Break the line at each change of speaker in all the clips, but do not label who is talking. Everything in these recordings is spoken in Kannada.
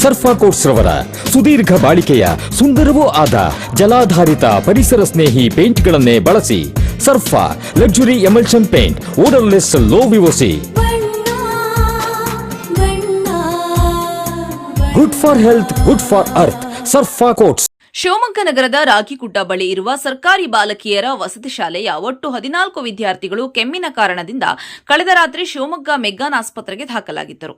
ಸರ್ಫಾ ಕೋಟ್ಸ್ ರವರ ಸುದೀರ್ಘ ಬಾಳಿಕೆಯ ಸುಂದರವೂ ಆದ ಜಲಾಧಾರಿತ ಪರಿಸರ ಸ್ನೇಹಿ ಪೇಂಟ್ಗಳನ್ನೇ ಬಳಸಿ Sarfa luxury emulsion paint odourless low VOC
ಬಣ್ಣ ಬಣ್ಣ
good for health good for earth Sarfa coats
Shivamogga ನಗರದ ರಾಗಿಗುಡ್ಡ ಬಳಿ ಇರುವ ಸರ್ಕಾರಿ ಬಾಲಕಿಯರ ವಸತಿ ಶಾಲೆಯ ಒಟ್ಟು ಹದಿನಾಲ್ಕು ವಿದ್ಯಾರ್ಥಿಗಳು ಕೆಮ್ಮಿನ ಕಾರಣದಿಂದ ಕಳೆದ ರಾತ್ರಿ ಶಿವಮೊಗ್ಗ ಮೆಗ್ಗಾನ್ ಆಸ್ಪತ್ರೆಗೆ ದಾಖಲಾಗಿದ್ದರು.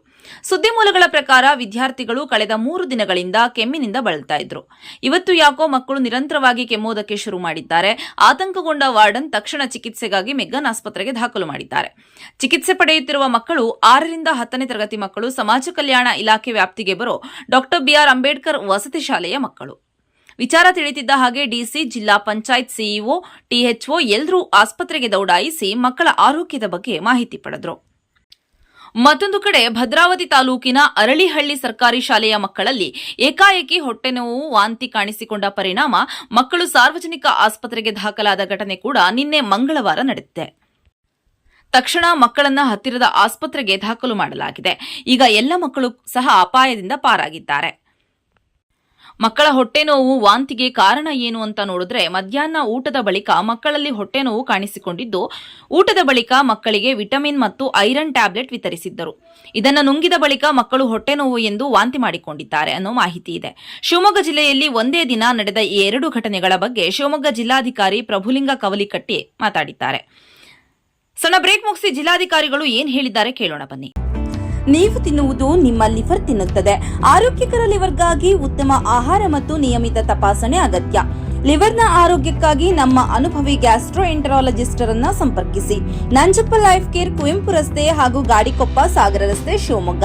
ಸುದ್ದಿ ಮೂಲಗಳ ಪ್ರಕಾರ ವಿದ್ಯಾರ್ಥಿಗಳು ಕಳೆದ ಮೂರು ದಿನಗಳಿಂದ ಕೆಮ್ಮಿನಿಂದ ಬಳಲ್ತಾ ಇದ್ರು. ಇವತ್ತು ಯಾಕೋ ಮಕ್ಕಳು ನಿರಂತರವಾಗಿ ಕೆಮ್ಮುವುದಕ್ಕೆ ಶುರು ಮಾಡಿದ್ದಾರೆ. ಆತಂಕಗೊಂಡ ವಾರ್ಡನ್ ತಕ್ಷಣ ಚಿಕಿತ್ಸೆಗಾಗಿ ಮೆಗ್ಗಾನ್ ಆಸ್ಪತ್ರೆಗೆ ದಾಖಲು ಮಾಡಿದ್ದಾರೆ. ಚಿಕಿತ್ಸೆ ಪಡೆಯುತ್ತಿರುವ ಮಕ್ಕಳು ಆರರಿಂದ ಹತ್ತನೇ ತರಗತಿ ಮಕ್ಕಳು ಸಮಾಜ ಕಲ್ಯಾಣ ಇಲಾಖೆ ವ್ಯಾಪ್ತಿಗೆ ಬರೋ ಡಾಕ್ಟರ್ ಬಿಆರ್ ಅಂಬೇಡ್ಕರ್ ವಸತಿ ಶಾಲೆಯ ಮಕ್ಕಳು. ವಿಚಾರ ತಿಳಿತಿದ್ದ ಹಾಗೆ ಡಿಸಿ, ಜಿಲ್ಲಾ ಪಂಚಾಯತ್ ಸಿಇಒ, ಟಿಎಚ್ಒ ಎಲ್ಲರೂ ಆಸ್ಪತ್ರೆಗೆ ದೌಡಾಯಿಸಿ ಮಕ್ಕಳ ಆರೋಗ್ಯದ ಬಗ್ಗೆ ಮಾಹಿತಿ ಪಡೆದರು. ಮತ್ತೊಂದು ಕಡೆ ಭದ್ರಾವತಿ ತಾಲೂಕಿನ ಅರಳಿಹಳ್ಳಿ ಸರ್ಕಾರಿ ಶಾಲೆಯ ಮಕ್ಕಳಲ್ಲಿ ಏಕಾಏಕಿ ಹೊಟ್ಟೆನೋವು ವಾಂತಿ ಕಾಣಿಸಿಕೊಂಡ ಪರಿಣಾಮ, ಮಕ್ಕಳು ಸಾರ್ವಜನಿಕ ಆಸ್ಪತ್ರೆಗೆ ದಾಖಲಾದ ಘಟನೆ ಕೂಡ ನಿನ್ನೆ ಮಂಗಳವಾರ ನಡೆದಿದೆ. ತಕ್ಷಣ ಮಕ್ಕಳನ್ನ ಹತ್ತಿರದ ಆಸ್ಪತ್ರೆಗೆ ದಾಖಲು ಮಾಡಲಾಗಿದೆ. ಈಗ ಎಲ್ಲ ಮಕ್ಕಳು ಸಹ ಅಪಾಯದಿಂದ ಪಾರಾಗಿದ್ದಾರೆ. ಮಕ್ಕಳ ಹೊಟ್ಟೆ ನೋವು ವಾಂತಿಗೆ ಕಾರಣ ಏನು ಅಂತ ನೋಡಿದ್ರೆ ಮಧ್ಯಾಹ್ನ ಊಟದ ಬಳಿಕ ಮಕ್ಕಳಲ್ಲಿ ಹೊಟ್ಟೆ ನೋವು ಕಾಣಿಸಿಕೊಂಡಿದ್ದು, ಊಟದ ಬಳಿಕ ಮಕ್ಕಳಿಗೆ ವಿಟಮಿನ್ ಮತ್ತು ಐರನ್ ಟ್ಯಾಬ್ಲೆಟ್ ವಿತರಿಸಿದ್ದರು. ಇದನ್ನು ನುಂಗಿದ ಬಳಿಕ ಮಕ್ಕಳು ಹೊಟ್ಟೆ ನೋವು ಎಂದು ವಾಂತಿ ಮಾಡಿಕೊಂಡಿದ್ದಾರೆ ಅನ್ನೋ ಮಾಹಿತಿ ಇದೆ. ಶಿವಮೊಗ್ಗ ಜಿಲ್ಲೆಯಲ್ಲಿ ಒಂದೇ ದಿನ ನಡೆದ ಈ ಎರಡು ಘಟನೆಗಳ ಬಗ್ಗೆ ಶಿವಮೊಗ್ಗ ಜಿಲ್ಲಾಧಿಕಾರಿ ಪ್ರಭುಲಿಂಗ ಕವಲಿಕಟ್ಟಿ ಮಾತಾಡಿದ್ದಾರೆ. ಸಣ್ಣ ಬ್ರೇಕ್ ಮುಗಿಸಿ ಜಿಲ್ಲಾಧಿಕಾರಿಗಳು ಏನ್ ಹೇಳಿದ್ದಾರೆ ಕೇಳೋಣ ಬನ್ನಿ.
ನೀವು ತಿನ್ನುವುದು ನಿಮ್ಮ ಲಿವರ್ ತಿನ್ನುತ್ತದೆ. ಆರೋಗ್ಯಕರ ಲಿವರ್ಗಾಗಿ ಉತ್ತಮ ಆಹಾರ ಮತ್ತು ನಿಯಮಿತ ತಪಾಸಣೆ ಅಗತ್ಯ. ಲಿವರ್ನ ಆರೋಗ್ಯಕ್ಕಾಗಿ ನಮ್ಮ ಅನುಭವಿ ಗ್ಯಾಸ್ಟ್ರೋ ಎಂಟರಾಲಜಿಸ್ಟ್ ಅನ್ನ ಸಂಪರ್ಕಿಸಿ. ನಂಜಪ್ಪ ಲೈಫ್ ಕೇರ್ ಕುವೆಂಪು ರಸ್ತೆ ಹಾಗೂ ಗಾಡಿಕೊಪ್ಪ ಸಾಗರ ರಸ್ತೆ ಶಿವಮೊಗ್ಗ.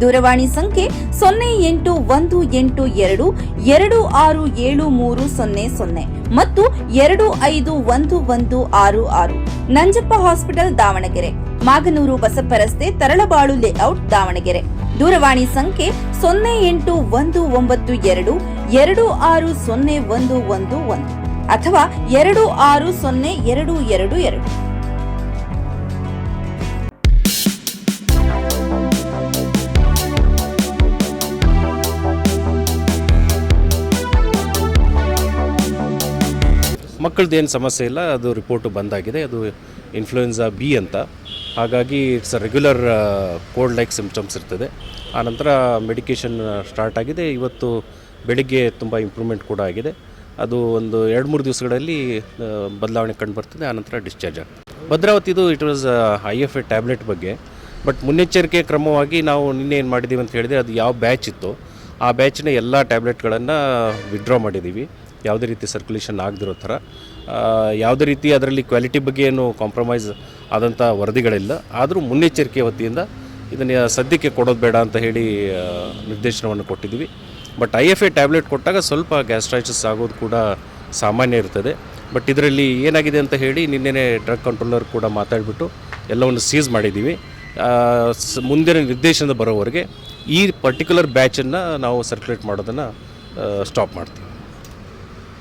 ದೂರವಾಣಿ ಸಂಖ್ಯೆ ಸೊನ್ನೆ ಎಂಟು ಒಂದು ಎಂಟು ಎರಡು ಎರಡು ಆರು ಏಳು ಮೂರು ಸೊನ್ನೆ ಸೊನ್ನೆ ಮತ್ತು ಎರಡು ಐದು ಒಂದು ಒಂದು ಆರು ಆರು. ನಂಜಪ್ಪ ಹಾಸ್ಪಿಟಲ್ ದಾವಣಗೆರೆ. ಮಾಗನೂರು ಬಸಪ್ಪ ರಸ್ತೆ ತರಳಬಾಳು ಲೇಔಟ್ ದಾವಣಗೆರೆ. ದೂರವಾಣಿ ಸಂಖ್ಯೆ ಸೊನ್ನೆ ಎಂಟು ಒಂದು ಒಂಬತ್ತು ಎರಡು ಎರಡು ಆರು ಸೊನ್ನೆ ಒಂದು ಒಂದು ಒಂದು ಅಥವಾ ಎರಡು ಆರು ಸೊನ್ನೆ ಎರಡು ಎರಡು ಎರಡು.
ಮಕ್ಕಳದ್ದು ಏನು ಸಮಸ್ಯೆ ಇಲ್ಲ, ಅದು ರಿಪೋರ್ಟ್ ಬಂದಾಗಿದೆ, ಅದು ಇನ್ಫ್ಲೂಯೆನ್ಸಾ ಬಿ ಅಂತ. ಹಾಗಾಗಿ it's regular cold like symptoms ಇರ್ತದೆ. ಆನಂತರ ಮೆಡಿಕೇಷನ್ ಸ್ಟಾರ್ಟ್ ಆಗಿದೆ. ಇವತ್ತು ಬೆಳಿಗ್ಗೆ ತುಂಬ ಇಂಪ್ರೂವ್ಮೆಂಟ್ ಕೂಡ ಆಗಿದೆ. ಅದು ಒಂದು ಎರಡು ಮೂರು ದಿವಸಗಳಲ್ಲಿ ಬದಲಾವಣೆ ಕಂಡು ಬರ್ತದೆ. ಆನಂತರ ಡಿಸ್ಚಾರ್ಜ್ ಆಗ್ತದೆ. ಭದ್ರಾವತಿದು it was I F A tablet ಬಗ್ಗೆ. ಬಟ್ ಮುನ್ನೆಚ್ಚರಿಕೆ ಕ್ರಮವಾಗಿ ನಾವು ನಿನ್ನೆ ಏನು ಮಾಡಿದ್ದೀವಿ ಅಂತ ಹೇಳಿದರೆ ಅದು ಯಾವ ಬ್ಯಾಚ್ ಇತ್ತು, ಆ ಬ್ಯಾಚ್ನ ಎಲ್ಲ ಟ್ಯಾಬ್ಲೆಟ್ಗಳನ್ನು ವಿಡ್ರಾ ಮಾಡಿದ್ದೀವಿ ಯಾವುದೇ ರೀತಿ ಸರ್ಕ್ಯುಲೇಷನ್ ಆಗದಿರೋ ಥರ. ಯಾವುದೇ ರೀತಿ ಅದರಲ್ಲಿ ಕ್ವಾಲಿಟಿ ಬಗ್ಗೆ ಏನು ಕಾಂಪ್ರಮೈಸ್ ಆದಂಥ ವರದಿಗಳಿಲ್ಲ. ಆದರೂ ಮುನ್ನೆಚ್ಚರಿಕೆ ವತಿಯಿಂದ ಇದನ್ನು ಸದ್ಯಕ್ಕೆ ಕೊಡೋದು ಬೇಡ ಅಂತ ಹೇಳಿ ನಿರ್ದೇಶನವನ್ನು ಕೊಟ್ಟಿದ್ದೀವಿ. But I F A tablet ಕೊಟ್ಟಾಗ ಸ್ವಲ್ಪ ಗ್ಯಾಸ್ಟ್ರೈಟಿಸ್ ಆಗೋದು ಕೂಡ ಸಾಮಾನ್ಯ ಇರ್ತದೆ. ಬಟ್ ಇದರಲ್ಲಿ ಏನಾಗಿದೆ ಅಂತ ಹೇಳಿ ನಿನ್ನೆನೇ ಡ್ರಗ್ ಕಂಟ್ರೋಲರ್ ಕೂಡ ಮಾತಾಡಿಬಿಟ್ಟು ಎಲ್ಲವನ್ನು ಸೀಸ್ ಮಾಡಿದ್ದೀವಿ. ಮುಂದಿನ ನಿರ್ದೇಶನದ ಬರೋವರೆಗೆ ಈ ಪರ್ಟಿಕ್ಯುಲರ್ ಬ್ಯಾಚನ್ನು ನಾವು ಸರ್ಕ್ಯುಲೇಟ್ ಮಾಡೋದನ್ನು ಸ್ಟಾಪ್ ಮಾಡ್ತೀವಿ.